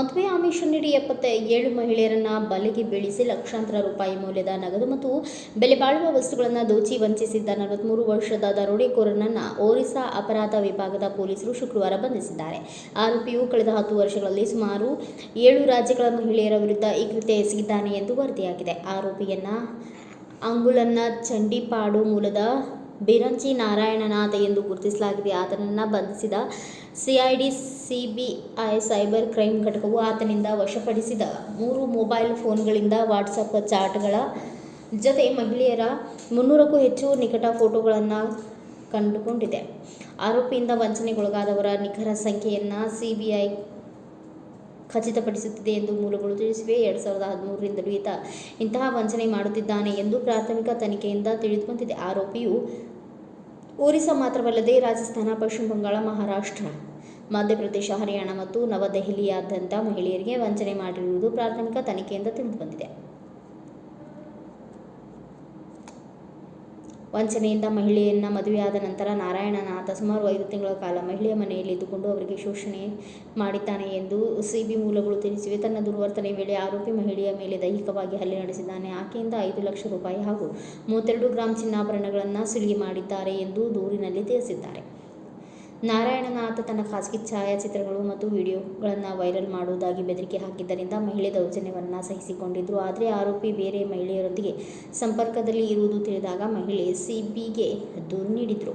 ಮದುವೆ ಆಮಿಷ ನೀಡಿ ಎಪ್ಪತ್ತ ಏಳು ಮಹಿಳೆಯರನ್ನ ಬಲೆಗೆ ಬೀಳಿಸಿ ಲಕ್ಷಾಂತರ ರೂಪಾಯಿ ಮೌಲ್ಯದ ನಗದು ಮತ್ತು ಬೆಲೆ ಬಾಳುವ ವಸ್ತುಗಳನ್ನು ದೋಚಿ ವಂಚಿಸಿದ್ದ ನಲವತ್ಮೂರು ವರ್ಷದ ದರೋಡೆಕೋರನನ್ನ ಒರಿಸ್ಸಾ ಅಪರಾಧ ವಿಭಾಗದ ಪೊಲೀಸರು ಶುಕ್ರವಾರ ಬಂಧಿಸಿದ್ದಾರೆ. ಆರೋಪಿಯು ಕಳೆದ ಹತ್ತು ವರ್ಷಗಳಲ್ಲಿ ಸುಮಾರು ಏಳು ರಾಜ್ಯಗಳ ಮಹಿಳೆಯರ ವಿರುದ್ಧ ಈ ಕೃತ್ಯ ಎಸಗಿದ್ದಾನೆ ಎಂದು ವರದಿಯಾಗಿದೆ. ಆರೋಪಿಯನ್ನ ಅಂಗುಲನ್ನ ಚಂಡಿಪಾಡು ಮೂಲದ ಬಿರಂಚಿ ನಾರಾಯಣನಾಥ ಎಂದು ಗುರುತಿಸಲಾಗಿದೆ. ಆತನನ್ನು ಬಂಧಿಸಿದ ಸಿಐಡಿ ಸಿಬಿಐ ಸೈಬರ್ ಕ್ರೈಮ್ ಘಟಕವು ಆತನಿಂದ ವಶಪಡಿಸಿದ ಮೂರು ಮೊಬೈಲ್ ಫೋನ್ಗಳಿಂದ ವಾಟ್ಸಪ್ ಚಾಟ್ಗಳ ಜೊತೆ ಮಹಿಳೆಯರ ಮುನ್ನೂರಕ್ಕೂ ಹೆಚ್ಚು ನಿಕಟ ಫೋಟೋಗಳನ್ನು ಕಂಡುಕೊಂಡಿದೆ. ಆರೋಪಿಯಿಂದ ವಂಚನೆಗೊಳಗಾದವರ ನಿಖರ ಸಂಖ್ಯೆಯನ್ನು ಸಿಬಿಐ ಖಚಿತಪಡಿಸುತ್ತಿದೆ ಎಂದು ಮೂಲಗಳು ತಿಳಿಸಿವೆ. ಎರಡು ಸಾವಿರದ ಹದಿಮೂರರಿಂದಲೂ ಈತ ಇಂತಹ ವಂಚನೆ ಮಾಡುತ್ತಿದ್ದಾನೆ ಎಂದು ಪ್ರಾಥಮಿಕ ತನಿಖೆಯಿಂದ ತಿಳಿದುಬಂದಿದೆ. ಆರೋಪಿಯು ಒರಿಸ್ಸಾ ಮಾತ್ರವಲ್ಲದೆ ರಾಜಸ್ಥಾನ, ಪಶ್ಚಿಮ ಬಂಗಾಳ, ಮಹಾರಾಷ್ಟ್ರ, ಮಧ್ಯಪ್ರದೇಶ, ಹರಿಯಾಣ ಮತ್ತು ನವದೆಹಲಿಯಾದ್ಯಂತ ಮಹಿಳೆಯರಿಗೆ ವಂಚನೆ ಮಾಡಿರುವುದು ಪ್ರಾಥಮಿಕ ತನಿಖೆಯಿಂದ ತಿಳಿದುಬಂದಿದೆ. ವಂಚನೆಯಿಂದ ಮಹಿಳೆಯನ್ನ ಮದುವೆಯಾದ ನಂತರ ನಾರಾಯಣನಾಥ ಸುಮಾರು ಐದು ತಿಂಗಳ ಕಾಲ ಮಹಿಳೆಯ ಮನೆಯಲ್ಲಿ ಇದ್ದುಕೊಂಡು ಅವರಿಗೆ ಶೋಷಣೆ ಮಾಡಿದ್ದಾನೆ ಎಂದು ಸಿಬಿ ಮೂಲಗಳು ತಿಳಿಸಿವೆ. ತನ್ನ ದುರ್ವರ್ತನೆ ವೇಳೆ ಆರೋಪಿ ಮಹಿಳೆಯ ಮೇಲೆ ದೈಹಿಕವಾಗಿ ಹಲ್ಲೆ ನಡೆಸಿದ್ದಾನೆ. ಆಕೆಯಿಂದ ಐದು ಲಕ್ಷ ರೂಪಾಯಿ ಹಾಗೂ ಮೂವತ್ತೆರಡು ಗ್ರಾಂ ಚಿನ್ನಾಭರಣಗಳನ್ನು ಸುಲಿಗೆ ಮಾಡಿದ್ದಾರೆ ಎಂದು ದೂರಿನಲ್ಲಿ ತಿಳಿಸಿದ್ದಾರೆ. ನಾರಾಯಣನಾಥ್ ತನ್ನ ಖಾಸಗಿ ಛಾಯಾಚಿತ್ರಗಳು ಮತ್ತು ವಿಡಿಯೋಗಳನ್ನು ವೈರಲ್ ಮಾಡುವುದಾಗಿ ಬೆದರಿಕೆ ಹಾಕಿದ್ದರಿಂದ ಮಹಿಳೆ ದೌರ್ಜನ್ಯವನ್ನು ಸಹಿಸಿಕೊಂಡಿದ್ದರು ಆದರೆ ಆರೋಪಿ ಬೇರೆ ಮಹಿಳೆಯರೊಂದಿಗೆ ಸಂಪರ್ಕದಲ್ಲಿ ಇರುವುದು ತಿಳಿದಾಗ ಮಹಿಳೆ ಸಿಬಿಗೆ ದೂರು ನೀಡಿದ್ರು.